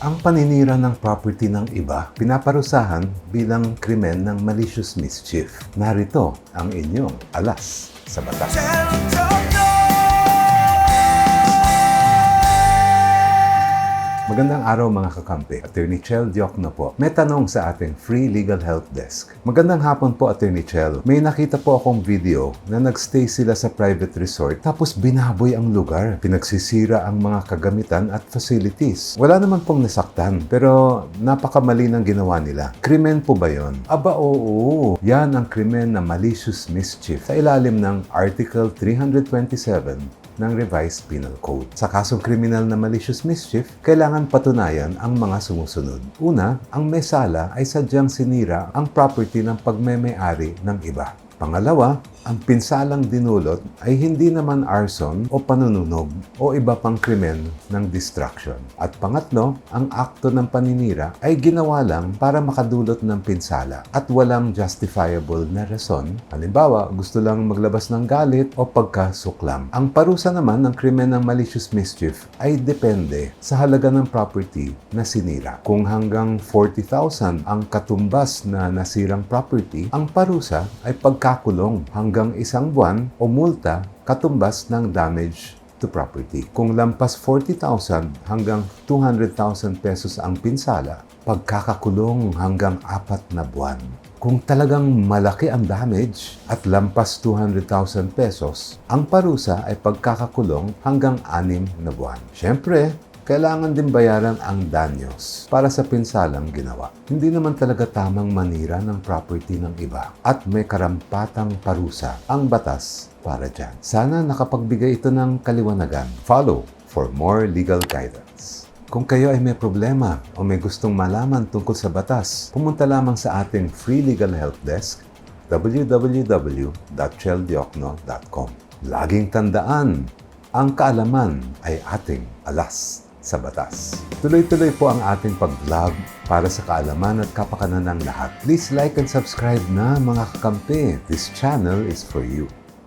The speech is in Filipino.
Ang paninira ng property ng iba, pinaparusahan bilang krimen ng malicious mischief. Narito ang inyong alas sa batas. Magandang araw mga kakampi. Attorney Chel Diokno po. May tanong sa ating free legal help desk. Magandang hapon po Attorney Chel. May nakita po akong video na nagstay sila sa private resort tapos binaboy ang lugar. Pinagsisira ang mga kagamitan at facilities. Wala naman pong nasaktan pero napakamali ng ginawa nila. Krimen po ba yon? Aba oo. Yan ang krimen na malicious mischief sa ilalim ng Article 327 ng Revised Penal Code. Sa kasong kriminal na malicious mischief, kailangan patunayan ang mga sumusunod. Una, ang may sala ay sadyang sinira ang property ng pagmeme-ari ng iba. Pangalawa, ang pinsalang dinulot ay hindi naman arson o panununog o iba pang krimen ng destruction. At pangatlo, ang akto ng paninira ay ginawa lang para makadulot ng pinsala at walang justifiable na rason. Halimbawa, gusto lang maglabas ng galit o pagkasuklam. Ang parusa naman ng krimen ng malicious mischief ay depende sa halaga ng property na sinira. Kung hanggang 40,000 ang katumbas na nasirang property, ang parusa ay pagkakulong hanggang isang buwan o multa katumbas ng damage to property. Kung lampas 40,000 hanggang 200,000 pesos ang pinsala, pagkakakulong hanggang apat na buwan. Kung talagang malaki ang damage at lampas 200,000 pesos, ang parusa ay pagkakakulong hanggang anim na buwan. Siyempre, kailangan din bayaran ang danyos para sa pinsalang ginawa. Hindi naman talaga tamang manira ng property ng iba at may karampatang parusa ang batas para dyan. Sana nakapagbigay ito ng kaliwanagan. Follow for more legal guidance. Kung kayo ay may problema o may gustong malaman tungkol sa batas, pumunta lamang sa ating free legal help desk www.cheldiokno.com. Laging tandaan, ang kaalaman ay ating alas sa batas. Tuloy-tuloy po ang ating pag-vlog para sa kaalaman at kapakanan ng lahat. Please like and subscribe na mga kakampi. This channel is for you.